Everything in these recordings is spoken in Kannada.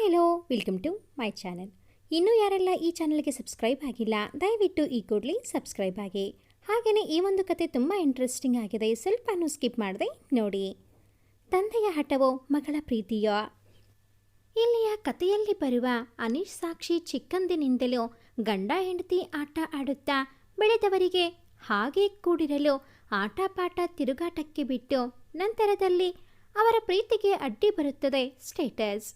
Hi hello welcome to my channel ಇನ್ನೂ ಯಾರೆಲ್ಲ ಈ ಚಾನಲ್ಗೆ ಸಬ್ಸ್ಕ್ರೈಬ್ ಆಗಿಲ್ಲ, ದಯವಿಟ್ಟು ಈ ಕೂಡಲೇ ಸಬ್ಸ್ಕ್ರೈಬ್ ಆಗಿ. ಹಾಗೆಯೇ ಈ ಒಂದು ಕತೆ ತುಂಬ ಇಂಟ್ರೆಸ್ಟಿಂಗ್ ಆಗಿದೆ, ಸ್ವಲ್ಪನೂ ಸ್ಕಿಪ್ ಮಾಡದೆ ನೋಡಿ. ತಂದೆಯ ಹಠವೋ, ಮಗಳ ಪ್ರೀತಿಯೋ? ಇಲ್ಲಿಯ ಕಥೆಯಲ್ಲಿ ಬರುವ ಅನೀಶ್ ಸಾಕ್ಷಿ ಚಿಕ್ಕಂದಿನಿಂದಲೂ ಗಂಡ ಹೆಂಡತಿ ಆಟ ಆಡುತ್ತಾ, ಬೆಳೆದವರಿಗೆ ಹಾಗೆ ಕೂಡಿರಲು ಆಟ ಪಾಠ ತಿರುಗಾಟಕ್ಕೆ ಬಿಟ್ಟು ನಂತರದಲ್ಲಿ ಅವರ ಪ್ರೀತಿಗೆ ಅಡ್ಡಿ ಬರುತ್ತದೆ ಸ್ಟೇಟಸ್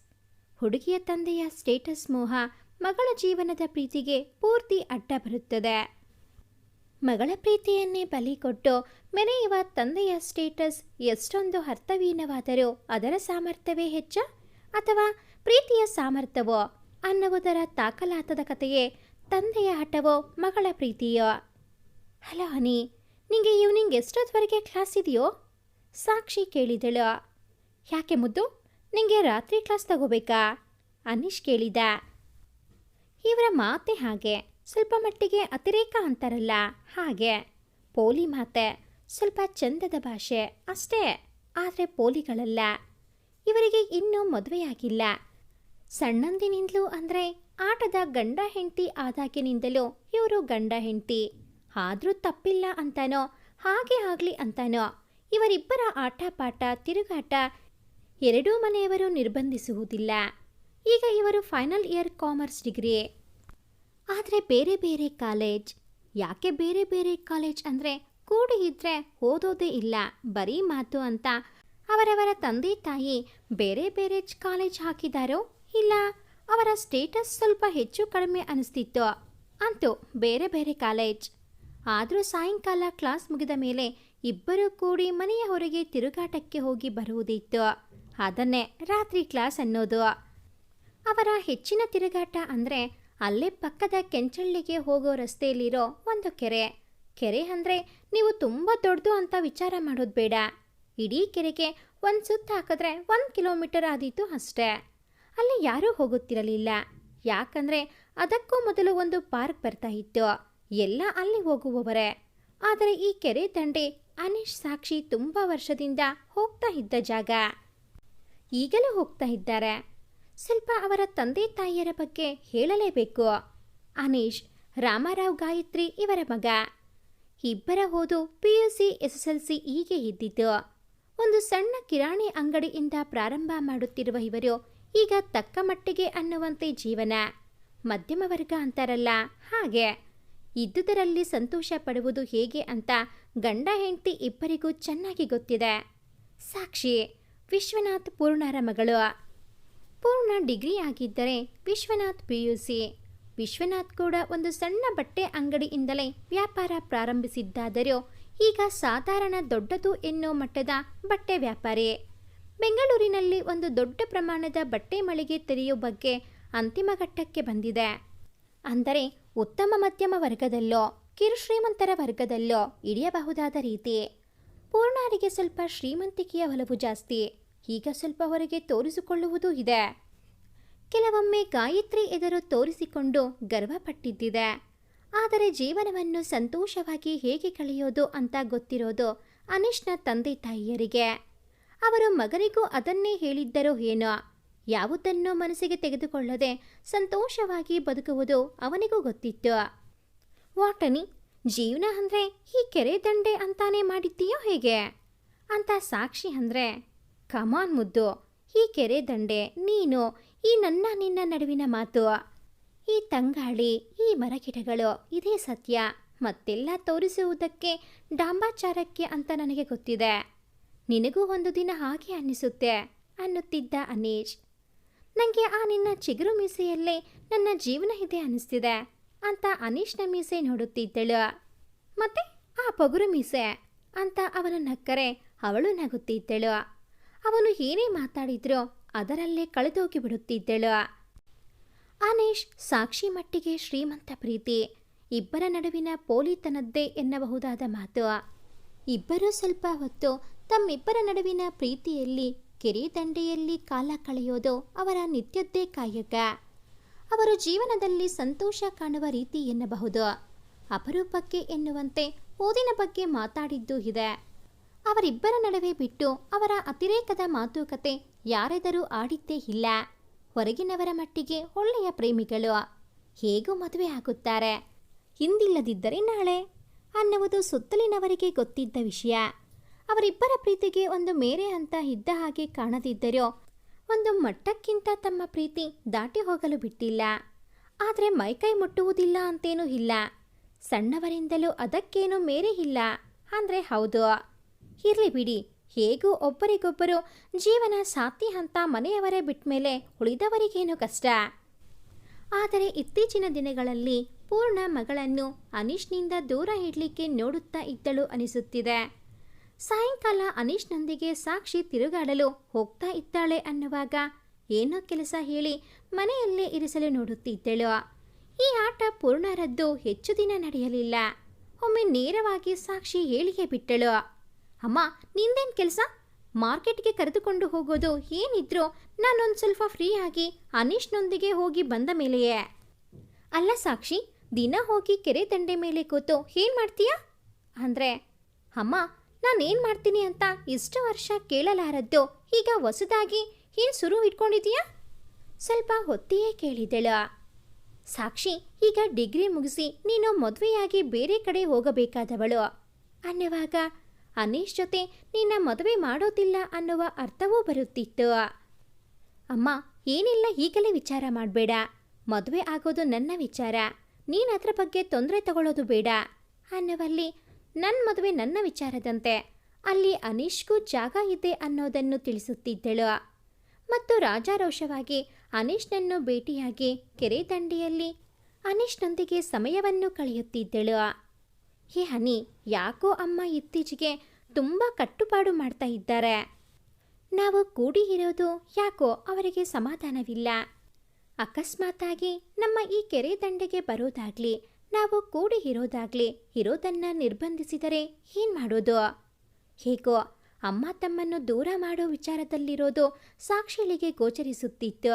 ಹುಡುಗಿಯ ತಂದೆಯ ಸ್ಟೇಟಸ್ ಮೋಹ ಮಗಳ ಜೀವನದ ಪ್ರೀತಿಗೆ ಪೂರ್ತಿ ಅಡ್ಡ ಬರುತ್ತದೆ. ಮಗಳ ಪ್ರೀತಿಯನ್ನೇ ಬಲಿ ಕೊಟ್ಟು ಮೆರೆಯುವ ತಂದೆಯ ಸ್ಟೇಟಸ್ ಎಷ್ಟೊಂದು ಅರ್ಥವೀನವಾದರೂ ಅದರ ಸಾಮರ್ಥ್ಯವೇ ಹೆಚ್ಚ ಅಥವಾ ಪ್ರೀತಿಯ ಸಾಮರ್ಥ್ಯವೋ ಅನ್ನುವುದರ ತಾಕಲಾತದ ಕಥೆಯೇ ತಂದೆಯ ಹಠವೋ ಮಗಳ ಪ್ರೀತಿಯೋ. ಹಲೋ ಹನಿ, ನಿಂಗೆ ಈವ್ನಿಂಗ್ ಎಷ್ಟೊತ್ತವರೆಗೆ ಕ್ಲಾಸ್ ಇದೆಯೋ? ಸಾಕ್ಷಿ ಕೇಳಿದಳು. ಯಾಕೆ ಮುದ್ದು? ನಿಂಗೆ ರಾತ್ರಿ ಕ್ಲಾಸ್ ತಗೋಬೇಕಾ? ಅನೀಶ್ ಕೇಳಿದ. ಇವರ ಮಾತೆ ಹಾಗೆ, ಸ್ವಲ್ಪ ಮಟ್ಟಿಗೆ ಅತಿರೇಕ ಅಂತಾರಲ್ಲ, ಹಾಗೆ. ಪೋಲಿ ಮಾತೆ, ಸ್ವಲ್ಪ ಚಂದದ ಭಾಷೆ ಅಷ್ಟೇ, ಆದರೆ ಪೋಲಿಗಳಲ್ಲ. ಇವರಿಗೆ ಇನ್ನೂ ಮದುವೆಯಾಗಿಲ್ಲ. ಸಣ್ಣಂದಿನಿಂದಲೂ ಅಂದರೆ ಆಟದ ಗಂಡ ಹೆಂಡತಿ ಆದಾಗಿನಿಂದಲೂ ಇವರು ಗಂಡ ಹೆಂಡತಿ. ಆದರೂ ತಪ್ಪಿಲ್ಲ ಅಂತಾನೋ, ಹಾಗೆ ಆಗಲಿ ಅಂತಾನೋ, ಇವರಿಬ್ಬರ ಆಟ ಪಾಠ ತಿರುಗಾಟ ಎರಡೂ ಮನೆಯವರು ನಿರ್ಬಂಧಿಸುವುದಿಲ್ಲ. ಈಗ ಇವರು ಫೈನಲ್ ಇಯರ್ ಕಾಮರ್ಸ್ ಡಿಗ್ರಿ ಆದರೆ ಬೇರೆ ಬೇರೆ ಕಾಲೇಜ್ ಯಾಕೆ ಬೇರೆ ಬೇರೆ ಕಾಲೇಜ್ ಅಂದರೆ ಕೂಡಿ ಇದ್ರೆ ಓದೋದೇ ಇಲ್ಲ, ಬರೀ ಮಾತು ಅಂತ ಅವರವರ ತಂದೆ ತಾಯಿ ಬೇರೆ ಬೇರೆ ಕಾಲೇಜ್ ಹಾಕಿದಾರೋ ಇಲ್ಲ, ಅವರ ಸ್ಟೇಟಸ್ ಸ್ವಲ್ಪ ಹೆಚ್ಚು ಕಡಿಮೆ ಅನಿಸ್ತಿತ್ತು ಅಂತೂ ಬೇರೆ ಬೇರೆ ಕಾಲೇಜ್ ಆದರೂ ಸಾಯಂಕಾಲ ಕ್ಲಾಸ್ ಮುಗಿದ ಮೇಲೆ ಇಬ್ಬರೂ ಕೂಡಿ ಮನೆಯ ಹೊರಗೆ ತಿರುಗಾಟಕ್ಕೆ ಹೋಗಿ ಬರುವುದಿತ್ತು. ಅದನ್ನೇ ರಾತ್ರಿ ಕ್ಲಾಸ್ ಅನ್ನೋದು. ಅವರ ಹೆಚ್ಚಿನ ತಿರುಗಾಟ ಅಂದರೆ ಅಲ್ಲೇ ಪಕ್ಕದ ಕೆಂಚಳ್ಳಿಗೆ ಹೋಗೋ ರಸ್ತೆಯಲ್ಲಿರೋ ಒಂದು ಕೆರೆ. ಕೆರೆ ಅಂದರೆ ನೀವು ತುಂಬ ದೊಡ್ಡದು ಅಂತ ವಿಚಾರ ಮಾಡೋದು ಬೇಡ. ಇಡೀ ಕೆರೆಗೆ ಒಂದು ಸುತ್ತ ಹಾಕಿದ್ರೆ ಒಂದು ಕಿಲೋಮೀಟರ್ ಆದೀತು ಅಷ್ಟೇ. ಅಲ್ಲಿ ಯಾರೂ ಹೋಗುತ್ತಿರಲಿಲ್ಲ. ಯಾಕಂದರೆ ಅದಕ್ಕೂ ಮೊದಲು ಒಂದು ಪಾರ್ಕ್ ಬರ್ತಾ ಇತ್ತು. ಎಲ್ಲ ಅಲ್ಲಿ ಹೋಗುವವರೇ. ಆದರೆ ಈ ಕೆರೆ ದಂಡೆ ಅನೀಶ್ ಸಾಕ್ಷಿ ತುಂಬ ವರ್ಷದಿಂದ ಹೋಗ್ತಾ ಇದ್ದ ಜಾಗ. ಈಗಲೂ ಹೋಗ್ತಾ ಇದ್ದಾರೆ. ಸ್ವಲ್ಪ ಅವರ ತಂದೆ ತಾಯಿಯರ ಬಗ್ಗೆ ಹೇಳಲೇಬೇಕು. ಅನೀಶ್, ರಾಮರಾವ್ ಗಾಯತ್ರಿ ಇವರ ಮಗ. ಇಬ್ಬರ ಓದು P U C, S S L C ಹೀಗೆ ಇದ್ದಿದ್ದು. ಒಂದು ಸಣ್ಣ ಕಿರಾಣಿ ಅಂಗಡಿಯಿಂದ ಪ್ರಾರಂಭ ಮಾಡುತ್ತಿರುವ ಇವರು ಈಗ ತಕ್ಕ ಮಟ್ಟಿಗೆ ಅನ್ನುವಂತೆ ಜೀವನ. ಮಧ್ಯಮ ವರ್ಗ ಅಂತಾರಲ್ಲ, ಹಾಗೆ. ಇದ್ದುದರಲ್ಲಿ ಸಂತೋಷ ಪಡುವುದು ಹೇಗೆ ಅಂತ ಗಂಡ ಹೆಂಡತಿ ಇಬ್ಬರಿಗೂ ಚೆನ್ನಾಗಿ ಗೊತ್ತಿದೆ. ಸಾಕ್ಷಿ ವಿಶ್ವನಾಥ್ ಪೂರ್ಣರ ಮಗಳು. ಪೂರ್ಣ ಡಿಗ್ರಿ ಆಗಿದ್ದರೆ Vishwanath P U C Vishwanath ಕೂಡ ಒಂದು ಸಣ್ಣ ಬಟ್ಟೆ ಅಂಗಡಿಯಿಂದಲೇ ವ್ಯಾಪಾರ ಪ್ರಾರಂಭಿಸಿದ್ದಾದರೂ ಈಗ ಸಾಧಾರಣ ದೊಡ್ಡದು ಎನ್ನೋ ಮಟ್ಟದ ಬಟ್ಟೆ ವ್ಯಾಪಾರಿ. ಬೆಂಗಳೂರಿನಲ್ಲಿ ಒಂದು ದೊಡ್ಡ ಪ್ರಮಾಣದ ಬಟ್ಟೆ ಮಳಿಗೆ ತೆರೆಯುವ ಬಗ್ಗೆ ಅಂತಿಮ ಘಟ್ಟಕ್ಕೆ ಬಂದಿದೆ. ಅಂದರೆ ಉತ್ತಮ ಮಧ್ಯಮ ವರ್ಗದಲ್ಲೋ ಕಿರುಶ್ರೀಮಂತರ ವರ್ಗದಲ್ಲೋ ಇಳಿಯಬಹುದಾದ ರೀತಿ. ಪೂರ್ಣರಿಗೆ ಸ್ವಲ್ಪ ಶ್ರೀಮಂತಿಕೆಯ ಒಲವು ಜಾಸ್ತಿ. ಈಗ ಸ್ವಲ್ಪ ಹೊರಗೆ ತೋರಿಸಿಕೊಳ್ಳುವುದೂ ಇದೆ. ಕೆಲವೊಮ್ಮೆ ಗಾಯತ್ರಿ ಎದುರು ತೋರಿಸಿಕೊಂಡು ಗರ್ವಪಟ್ಟಿದ್ದಿದೆ ಆದರೆ ಜೀವನವನ್ನು ಸಂತೋಷವಾಗಿ ಹೇಗೆ ಕಳೆಯೋದು ಅಂತ ಗೊತ್ತಿರೋದು ಅನೀಶ್ನ ತಂದೆ ತಾಯಿಯರಿಗೆ. ಅವರು ಮಗನಿಗೂ ಅದನ್ನೇ ಹೇಳಿದ್ದರೋ ಏನೋ, ಯಾವುದನ್ನೂ ಮನಸ್ಸಿಗೆ ತೆಗೆದುಕೊಳ್ಳದೆ ಸಂತೋಷವಾಗಿ ಬದುಕುವುದು ಅವನಿಗೂ ಗೊತ್ತಿತ್ತು. ವಾಟನಿ, ಜೀವನ ಅಂದರೆ ಈ ಕೆರೆ ದಂಡೆ ಅಂತಾನೆ ಮಾಡಿದ್ದೀಯೋ ಹೇಗೆ? ಅಂತ ಸಾಕ್ಷಿ ಅಂದರೆ ಕಮಾನ್ ಮುದ್ದು, ಈ ಕೆರೆ ದಂಡೆ, ನೀನು, ಈ ನನ್ನ ನಿನ್ನ ನಡುವಿನ ಮಾತು. ಈ ತಂಗಾಳಿ, ಈ ಮರಗಿಡಗಳು, ಇದೇ ಸತ್ಯ. ಮತ್ತೆಲ್ಲ ತೋರಿಸುವುದಕ್ಕೆ ಡಾಂಬಾಚಾರಕ್ಕೆ ಅಂತ ನನಗೆ ಗೊತ್ತಿದೆ. ನಿನಗೂ ಒಂದು ದಿನ ಹಾಗೆ ಅನ್ನಿಸುತ್ತೆ, ಅನ್ನುತ್ತಿದ್ದ ಅನೀಶ್. ನನಗೆ ಆ ನಿನ್ನ ಚಿಗುರು ಮೀಸೆಯಲ್ಲೇ ನನ್ನ ಜೀವನ ಇದೆ ಅನ್ನಿಸ್ತಿದೆ, ಅಂತ ಅನೀಶ್ನ ಮೀಸೆ ನೋಡುತ್ತಿದ್ದಳು. ಮತ್ತೆ ಆ ಪಗುರು ಮೀಸೆ, ಅಂತ ಅವನ ನಕ್ಕರೆ ಅವಳು ನಗುತ್ತಿದ್ದಳು. ಅವನು ಏನೇ ಮಾತಾಡಿದ್ರೋ ಅದರಲ್ಲೇ ಕಳೆದೋಗಿ ಬಿಡುತ್ತಿದ್ದಳು. ಅನೇಶ್ ಸಾಕ್ಷಿ ಮಟ್ಟಿಗೆ ಶ್ರೀಮಂತ ಪ್ರೀತಿ. ಇಬ್ಬರ ನಡುವಿನ ಪೋಲಿತನದ್ದೇ ಎನ್ನಬಹುದಾದ ಮಾತು. ಇಬ್ಬರೂ ಸ್ವಲ್ಪ ಹೊತ್ತು ತಮ್ಮಿಬ್ಬರ ನಡುವಿನ ಪ್ರೀತಿಯಲ್ಲಿ, ಕೆರೆ ದಂಡೆಯಲ್ಲಿ ಕಾಲ ಕಳೆಯೋದು ಅವರ ನಿತ್ಯದ್ದೇ ಕಾಯಕ. ಅವರು ಜೀವನದಲ್ಲಿ ಸಂತೋಷ ಕಾಣುವ ರೀತಿ ಎನ್ನಬಹುದು. ಅಪರೂಪಕ್ಕೆ ಎನ್ನುವಂತೆ ಓದಿನ ಬಗ್ಗೆ ಮಾತಾಡಿದ್ದು ಇದೆ. ಅವರಿಬ್ಬರ ನಡುವೆ ಬಿಟ್ಟು ಅವರ ಅತಿರೇಕದ ಮಾತುಕತೆ ಯಾರೆದರೂ ಆಡಿದ್ದೇ ಇಲ್ಲ. ಹೊರಗಿನವರ ಮಟ್ಟಿಗೆ ಒಳ್ಳೆಯ ಪ್ರೇಮಿಗಳು. ಹೇಗೂ ಮದುವೆ ಆಗುತ್ತಾರೆ? ಹಿಂದಿಲ್ಲದಿದ್ದರೆ ನಾಳೆ? ಅನ್ನುವುದು ಸುತ್ತಲಿನವರಿಗೆ ಗೊತ್ತಿದ್ದ ವಿಷಯ. ಅವರಿಬ್ಬರ ಪ್ರೀತಿಗೆ ಒಂದು ಮೇರೆ ಅಂತ ಇದ್ದ ಹಾಗೆ ಕಾಣದಿದ್ದರೂ ಒಂದು ಮಟ್ಟಕ್ಕಿಂತ ತಮ್ಮ ಪ್ರೀತಿ ದಾಟಿ ಹೋಗಲು ಬಿಟ್ಟಿಲ್ಲ. ಆದರೆ ಮೈಕೈ ಮುಟ್ಟುವುದಿಲ್ಲ ಅಂತೇನೂ ಇಲ್ಲ. ಸಣ್ಣವರಿಂದಲೂ ಅದಕ್ಕೇನೂ ಮೇರೆ ಇಲ್ಲ. ಅಂದರೆ ಹೌದು. ಇರಲಿ ಬಿಡಿ. ಹೇಗೂ ಒಬ್ಬರಿಗೊಬ್ಬರು ಜೀವನ ಸಾತಿ ಅಂತ ಮನೆಯವರೇ ಬಿಟ್ಮೇಲೆ ಉಳಿದವರಿಗೇನು ಕಷ್ಟ? ಆದರೆ ಇತ್ತೀಚಿನ ದಿನಗಳಲ್ಲಿ ಪೂರ್ಣ ಮಗಳನ್ನು ಅನೀಶ್ನಿಂದ ದೂರ ಇಡಲಿಕ್ಕೆ ನೋಡುತ್ತಾ ಇದ್ದಳು ಅನಿಸುತ್ತಿದೆ. ಸಾಯಂಕಾಲ ಅನೀಶ್ನೊಂದಿಗೆ ಸಾಕ್ಷಿ ತಿರುಗಾಡಲು ಹೋಗ್ತಾ ಇದ್ದಾಳೆ ಅನ್ನುವಾಗ ಏನೋ ಕೆಲಸ ಹೇಳಿ ಮನೆಯಲ್ಲೇ ಇರಿಸಲು ನೋಡುತ್ತಿದ್ದಳು. ಈ ಆಟ ಪೂರ್ಣರದ್ದು ಹೆಚ್ಚು ದಿನ ನಡೆಯಲಿಲ್ಲ. ಒಮ್ಮೆ ನೇರವಾಗಿ ಸಾಕ್ಷಿ ಹೇಳಿಕೆ ಬಿಟ್ಟಳು. ಅಮ್ಮ, ನಿಂದೇನು ಕೆಲಸ? ಮಾರ್ಕೆಟ್ಗೆ ಕರೆದುಕೊಂಡು ಹೋಗೋದು ಏನಿದ್ರೂ ನಾನೊಂದು ಸ್ವಲ್ಪ ಫ್ರೀ ಆಗಿ ಅನೀಶ್ನೊಂದಿಗೆ ಹೋಗಿ ಬಂದ ಮೇಲೆಯೇ. ಅಲ್ಲ ಸಾಕ್ಷಿ, ದಿನ ಹೋಗಿ ಕೆರೆ ದಂಡೆ ಮೇಲೆ ಕೂತು ಏನ್ ಮಾಡ್ತೀಯಾ? ಅಂದ್ರೆ, ಅಮ್ಮ, ನಾನೇನು ಮಾಡ್ತೀನಿ ಅಂತ ಇಷ್ಟು ವರ್ಷ ಕೇಳಲಾರದ್ದು, ಈಗ ಹೊಸದಾಗಿ ಏನು ಸುರು ಇಟ್ಕೊಂಡಿದೀಯಾ? ಸ್ವಲ್ಪ ಹೊತ್ತಿಯೇ ಕೇಳಿದಳು. ಸಾಕ್ಷಿ, ಈಗ ಡಿಗ್ರಿ ಮುಗಿಸಿ ನೀನು ಮದುವೆಯಾಗಿ ಬೇರೆ ಕಡೆ ಹೋಗಬೇಕಾದವಳು. ಅನ್ನುವಾಗ ಅನೀಶ್ ಜೊತೆ ನಿನ್ನ ಮದುವೆ ಮಾಡೋದಿಲ್ಲ ಅನ್ನುವ ಅರ್ಥವೂ ಬರುತ್ತಿತ್ತು. ಅಮ್ಮ, ಏನಿಲ್ಲ, ಈಗಲೇ ವಿಚಾರ ಮಾಡಬೇಡ. ಮದುವೆ ಆಗೋದು ನನ್ನ ವಿಚಾರ. ನೀನು ಅದರ ಬಗ್ಗೆ ತೊಂದರೆ ತಗೊಳ್ಳೋದು ಬೇಡ ಅನ್ನುವಲ್ಲಿ ನನ್ನ ಮದುವೆ ನನ್ನ ವಿಚಾರದಂತೆ. ಅಲ್ಲಿ ಅನೀಶ್ಗೂ ಜಾಗ ಇದೆ ಅನ್ನೋದನ್ನು ತಿಳಿಸುತ್ತಿದ್ದಳು. ಮತ್ತು ರಾಜಾರೋಷವಾಗಿ ಅನೀಶ್ನನ್ನು ಭೇಟಿಯಾಗಿ ಕೆರೆ ದಂಡೆಯಲ್ಲಿ ಅನೀಶ್ನೊಂದಿಗೆ ಸಮಯವನ್ನು ಕಳೆಯುತ್ತಿದ್ದಳು. ಹೇ ಹನಿ, ಯಾಕೋ ಅಮ್ಮ ಇತ್ತೀಚೆಗೆ ತುಂಬ ಕಟ್ಟುಪಾಡು ಮಾಡ್ತಾ ಇದ್ದಾರೆ. ನಾವು ಕೂಡಿ ಇರೋದು ಯಾಕೋ ಅವರಿಗೆ ಸಮಾಧಾನವಿಲ್ಲ. ಅಕಸ್ಮಾತಾಗಿ ನಮ್ಮ ಈ ಕೆರೆ ದಂಡೆಗೆ ಬರೋದಾಗ್ಲಿ, ನಾವು ಕೂಡಿ ಇರೋದಾಗ್ಲಿ ಇರೋದನ್ನ ನಿರ್ಬಂಧಿಸಿದರೆ ಏನ್ ಮಾಡೋದು? ಹೇಗೋ ಅಮ್ಮ ತಮ್ಮನ್ನು ದೂರ ಮಾಡೋ ವಿಚಾರದಲ್ಲಿರೋದು ಸಾಕ್ಷಿಗಳಿಗೆ ಗೋಚರಿಸುತ್ತಿತ್ತು.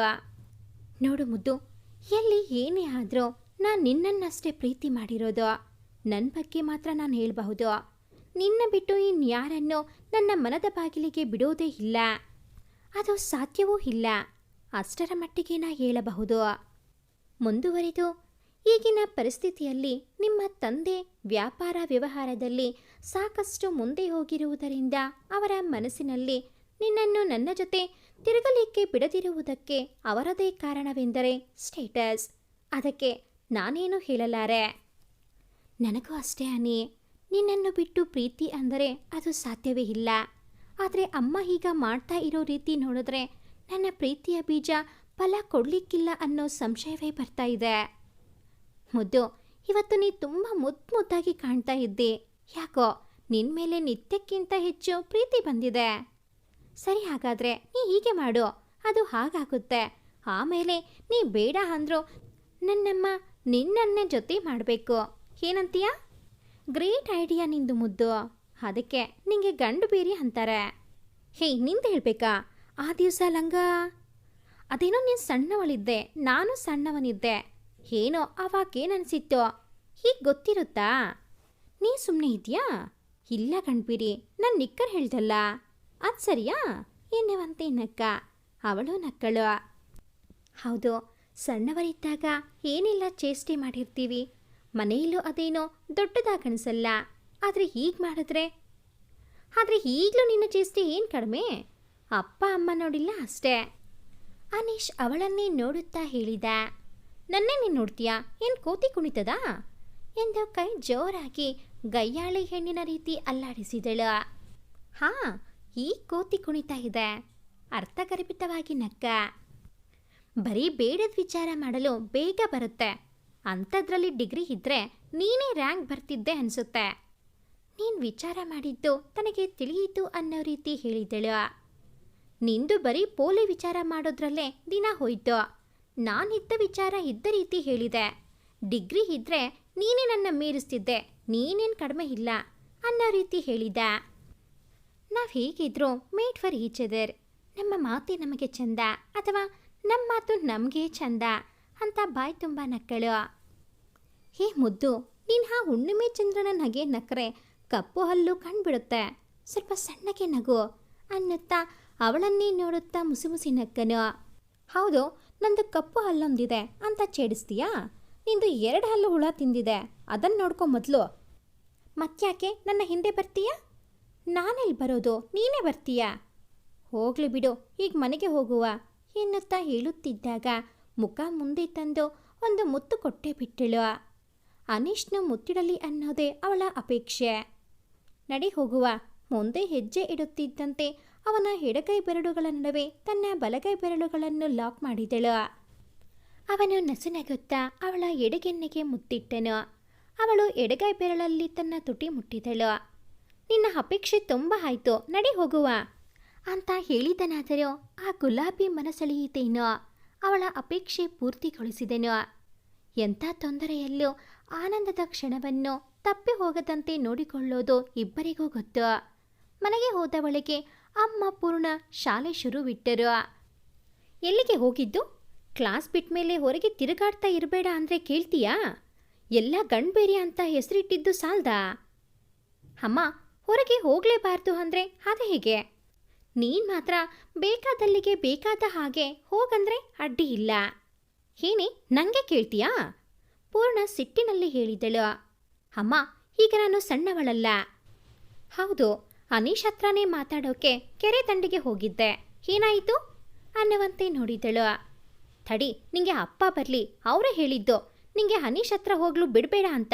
ನೋಡು ಮುದ್ದು, ಎಲ್ಲಿ ಏನೇ ಆದರೂ ನಾನು ನಿನ್ನನ್ನಷ್ಟೇ ಪ್ರೀತಿ ಮಾಡಿರೋದು. ನನ್ನ ಬಗ್ಗೆ ಮಾತ್ರ ನಾನು ಹೇಳಬಹುದು. ನಿನ್ನ ಬಿಟ್ಟು ಇನ್ಯಾರನ್ನು ನನ್ನ ಮನದ ಬಾಗಿಲಿಗೆ ಬಿಡೋದೇ ಇಲ್ಲ. ಅದು ಸಾಧ್ಯವೂ ಇಲ್ಲ. ಅಷ್ಟರ ಮಟ್ಟಿಗೆ ನಾ ಹೇಳಬಹುದು. ಮುಂದುವರಿದು, ಈಗಿನ ಪರಿಸ್ಥಿತಿಯಲ್ಲಿ ನಿಮ್ಮ ತಂದೆ ವ್ಯಾಪಾರ ವ್ಯವಹಾರದಲ್ಲಿ ಸಾಕಷ್ಟು ಮುಂದೆ ಹೋಗಿರುವುದರಿಂದ ಅವರ ಮನಸ್ಸಿನಲ್ಲಿ ನಿನ್ನನ್ನು ನನ್ನ ಜೊತೆ ತಿರುಗಲಿಕ್ಕೆ ಬಿಡದಿರುವುದಕ್ಕೆ ಅವರದೇ ಕಾರಣವೆಂದರೆ ಸ್ಟೇಟಸ್. ಅದಕ್ಕೆ ನಾನೇನು ಹೇಳಲಾರೆ? ನನಗೂ ಅಷ್ಟೇ ಅನಿ. ನಿನ್ನನ್ನು ಬಿಟ್ಟು ಪ್ರೀತಿ ಅಂದರೆ ಅದು ಸಾಧ್ಯವೇ ಇಲ್ಲ. ಆದರೆ ಅಮ್ಮ ಈಗ ಮಾಡ್ತಾ ಇರೋ ರೀತಿ ನೋಡಿದ್ರೆ ನನ್ನ ಪ್ರೀತಿಯ ಬೀಜ ಫಲ ಕೊಡಲಿಕ್ಕಿಲ್ಲ ಅನ್ನೋ ಸಂಶಯವೇ ಬರ್ತಾ ಇದೆ. ಮುದ್ದು, ಇವತ್ತು ನೀ ತುಂಬ ಮುದ್ದು ಮುದ್ದಾಗಿ ಕಾಣ್ತಾ ಇದ್ದಿ. ಯಾಕೋ ನಿನ್ನ ಮೇಲೆ ನಿತ್ಯಕ್ಕಿಂತ ಹೆಚ್ಚು ಪ್ರೀತಿ ಬಂದಿದೆ. ಸರಿ, ಹಾಗಾದರೆ ನೀ ಹೀಗೆ ಮಾಡು. ಅದು ಹಾಗಾಗುತ್ತೆ. ಆಮೇಲೆ ನೀ ಬೇಡ ಅಂದರೂ ನನ್ನಮ್ಮ ನಿನ್ನನ್ನೇ ಜೊತೆ ಮಾಡಬೇಕು. ಏನಂತೀಯ? ಗ್ರೇಟ್ ಐಡಿಯಾ ನಿಂದು ಮುದ್ದು. ಅದಕ್ಕೆ ನಿಂಗೆ ಗಂಡು ಬೇರೆ ಅಂತಾರೆ. ಹೇ, ನಿಂದು ಹೇಳಬೇಕಾ? ಆ ದಿವಸ ಲಂಗ. ಅದೇನೋ ನೀನು ಸಣ್ಣವಳಿದ್ದೆ, ನಾನು ಸಣ್ಣವನಿದ್ದೆ. ಏನೋ ಅವಾಗೇನನ್ಸಿತ್ತೋ. ಹೀಗೆ ಗೊತ್ತಿರುತ್ತಾ? ನೀ ಸುಮ್ಮನೆ ಇದೆಯಾ ಇಲ್ಲ ಗಂಡ್ಬಿರಿ ನಾನು ನಿಕ್ಕರ್ ಹೇಳ್ದಲ್ಲ. ಅದು ಸರಿಯಾ? ಏನೇವಂತೆ ನಕ್ಕ. ಅವಳು ನಕ್ಕಳು. ಹೌದು, ಸಣ್ಣವರಿದ್ದಾಗ ಏನೆಲ್ಲ, ಚೇಷ್ಟೆ ಮಾಡಿರ್ತೀವಿ. ಮನೆಯಲ್ಲೂ ಅದೇನೋ ದೊಡ್ಡದಾಗಿ ದೊಡ್ಡದಾಗಣಿಸಲ್ಲ ಆದರೆ ಹೀಗೆ ಮಾಡಿದ್ರೆ? ಆದರೆ ಈಗಲೂ ನಿನ್ನ ಚೇಷ್ಟೆ ಏನು ಕಡಿಮೆ? ಅಪ್ಪ, ಅಮ್ಮ ನೋಡಿಲ್ಲ ಅಷ್ಟೇ. ಅನೀಶ್ ಅವಳನ್ನೇ ನೋಡುತ್ತಾ ಹೇಳಿದ. ನನ್ನೇ ನೀನು ನೋಡ್ತೀಯಾ? ಏನು ಕೋತಿ ಕುಣಿತದ? ಎಂದು ಕೈ ಜೋರಾಗಿ ಗಯ್ಯಾಳಿ ಹೆಣ್ಣಿನ ರೀತಿ ಅಲ್ಲಾಡಿಸಿದಳು. ಹಾ ಈ ಕೋತಿ ಕುಣಿತಾ ಇದೆ. ಅರ್ಥಗರ್ಭಿತವಾಗಿ ನಕ್ಕ. ಬರೀ ಬೇಡದ ವಿಚಾರ ಮಾಡಲು ಬೇಗ ಬರುತ್ತೆ. ಅಂಥದ್ರಲ್ಲಿ ಡಿಗ್ರಿ ಇದ್ರೆ ನೀನೇ ರ್ಯಾಂಕ್ ಬರ್ತಿದ್ದೆ ಅನಿಸುತ್ತೆ. ನೀನು ವಿಚಾರ ಮಾಡಿದ್ದು ತನಗೆ ತಿಳಿಯಿತು ಅನ್ನೋ ರೀತಿ ಹೇಳಿದಳು. ನಿಂದು ಬರೀ ಪೋಲಿ ವಿಚಾರ ಮಾಡೋದ್ರಲ್ಲೇ ದಿನ ಹೋಯ್ತು. ನಾನಿದ್ದ ವಿಚಾರ ಇದ್ದ ರೀತಿ ಹೇಳಿದೆ. ಡಿಗ್ರಿ ಇದ್ರೆ ನೀನೇ ನನ್ನ ಮೀರಿಸ್ತಿದ್ದೆ, ನೀನೇನು ಕಡಿಮೆ ಇಲ್ಲ ಅನ್ನೋ ರೀತಿ ಹೇಳಿದ. ನಾವು ಹೇಗಿದ್ರು ಮೇಡ್ ಫಾರ್ ಈಚ್ ಅದರ್. ನಮ್ಮ ಮಾತೆ ನಮಗೆ ಚಂದ ಅಥವಾ ನಮ್ಮ ಮಾತು ನಮಗೆ ಚಂದ ಅಂತ ಬಾಯಿ ತುಂಬ ನಕ್ಕಳು. ಹೇ ಮುದ್ದು, ನೀನು ಆ ಹುಣ್ಣಿಮೆ ಚಂದ್ರನ ನಗೆ ನಕ್ಕರೆ ಕಪ್ಪು ಹಲ್ಲು ಕಂಡುಬಿಡುತ್ತೆ. ಸ್ವಲ್ಪ ಸಣ್ಣಗೆ ನಗು ಅನ್ನುತ್ತಾ ಅವಳನ್ನೇ ನೋಡುತ್ತಾ ಮುಸಿ ಮುಸಿ ನಕ್ಕನು. ಹೌದು, ನಂದು ಕಪ್ಪು ಹಲ್ಲೊಂದಿದೆ ಅಂತ ಛೇಡಿಸ್ತೀಯಾ? ನಿಂದು ಎರಡು ಹಲ್ಲು ಹುಳ ತಿಂದಿದೆ ಅದನ್ನು ನೋಡ್ಕೊ ಮೊದಲು. ಮತ್ತ್ಯಾಕೆ, ನನ್ನ ಹಿಂದೆ ಬರ್ತೀಯಾ? ನಾನೆಲ್ಲಿ ಬರೋದು, ನೀನೇ ಬರ್ತೀಯಾ? ಹೋಗ್ಲಿ ಬಿಡು ಈಗ ಮನೆಗೆ ಹೋಗುವ, ಎನ್ನುತ್ತಾ ಹೇಳುತ್ತಿದ್ದಾಗ ಮುಖ ಮುಂದೆ ತಂದು ಒಂದು ಮುತ್ತು ಕೊಟ್ಟೆ ಬಿಟ್ಟಳು. ಅನೀಶ್ನ ಮುತ್ತಿಡಲಿ ಅನ್ನೋದೇ ಅವಳ ಅಪೇಕ್ಷೆ. ನಡಿ ಹೋಗುವ. ಮುಂದೆ ಹೆಜ್ಜೆ ಇಡುತ್ತಿದ್ದಂತೆ ಅವನ ಎಡಗೈ ಬೆರಳುಗಳ ನಡುವೆ ತನ್ನ ಬಲಗೈ ಬೆರಳುಗಳನ್ನು ಲಾಕ್ ಮಾಡಿದಳು. ಅವನು ನಸುನಗುತ್ತಾ ಅವಳ ಎಡಗೆನ್ನೆಗೆ ಮುತ್ತಿಟ್ಟನು. ಅವಳು ಎಡಗೈ ಬೆರಳಲ್ಲಿ ತನ್ನ ತುಟಿ ಮುಟ್ಟಿದಳು. ನಿನ್ನ ಅಪೇಕ್ಷೆ ತುಂಬ ಆಯ್ತು, ನಡಿ ಹೋಗುವ. ಅಂತ ಹೇಳಿದನಾದರೂ ಆ ಗುಲಾಬಿ ಮನಸೆಳೆಯಿತೇನೋ. ಅವಳ ಅಪೇಕ್ಷೆ ಪೂರ್ತಿಗೊಳಿಸಿದೆನು. ಎಂಥ ತೊಂದರೆಯಲ್ಲೂ ಆನಂದದ ಕ್ಷಣವನ್ನು ತಪ್ಪಿ ಹೋಗದಂತೆ ನೋಡಿಕೊಳ್ಳೋದು ಇಬ್ಬರಿಗೂ ಗೊತ್ತು. ಮನೆಗೆ ಹೋದವಳಿಗೆ ಅಮ್ಮ ಪೂರ್ಣ ಶಾಲೆ ಶುರುವಿಟ್ಟರು. ಎಲ್ಲಿಗೆ ಹೋಗಿದ್ದು? ಕ್ಲಾಸ್ ಬಿಟ್ಟ ಮೇಲೆ ಹೊರಗೆ ತಿರುಗಾಡ್ತಾ ಇರಬೇಡ ಅಂದರೆ ಕೇಳ್ತೀಯಾ? ಎಲ್ಲ ಗಂಡ್ಬೇರಿ ಅಂತ ಹೆಸರಿಟ್ಟಿದ್ದು ಸಾಲ್ದಾ? ಅಮ್ಮ, ಹೊರಗೆ ಹೋಗಲೇಬಾರ್ದು ಅಂದರೆ ಅದು ಹೇಗೆ? ನೀನು ಮಾತ್ರ ಬೇಕಾದಲ್ಲಿಗೆ ಬೇಕಾದ ಹಾಗೆ ಹೋಗಂದ್ರೆ ಅಡ್ಡಿ ಇಲ್ಲ. ಏನೇ ನನಗೆ ಕೇಳ್ತೀಯಾ? ಪೂರ್ಣ ಸಿಟ್ಟಿನಲ್ಲಿ ಹೇಳಿದಳು. ಅಮ್ಮ, ಈಗ ನಾನು ಸಣ್ಣವಳಲ್ಲ. ಹೌದು, ಅನೀಶ್ ಹತ್ರನೇ ಮಾತಾಡೋಕೆ ಕೆರೆ ತಂಡಿಗೆ ಹೋಗಿದ್ದೆ. ಏನಾಯಿತು? ಅನ್ನವಂತೆ ನೋಡಿದಳು. ತಡಿ, ನಿಂಗೆ ಅಪ್ಪ ಬರಲಿ, ಅವರೇ ಹೇಳಿದ್ದು. ನಿಂಗೆ ಅನೀಶ್ ಹತ್ರ ಹೋಗ್ಲು ಬಿಡಬೇಡ ಅಂತ.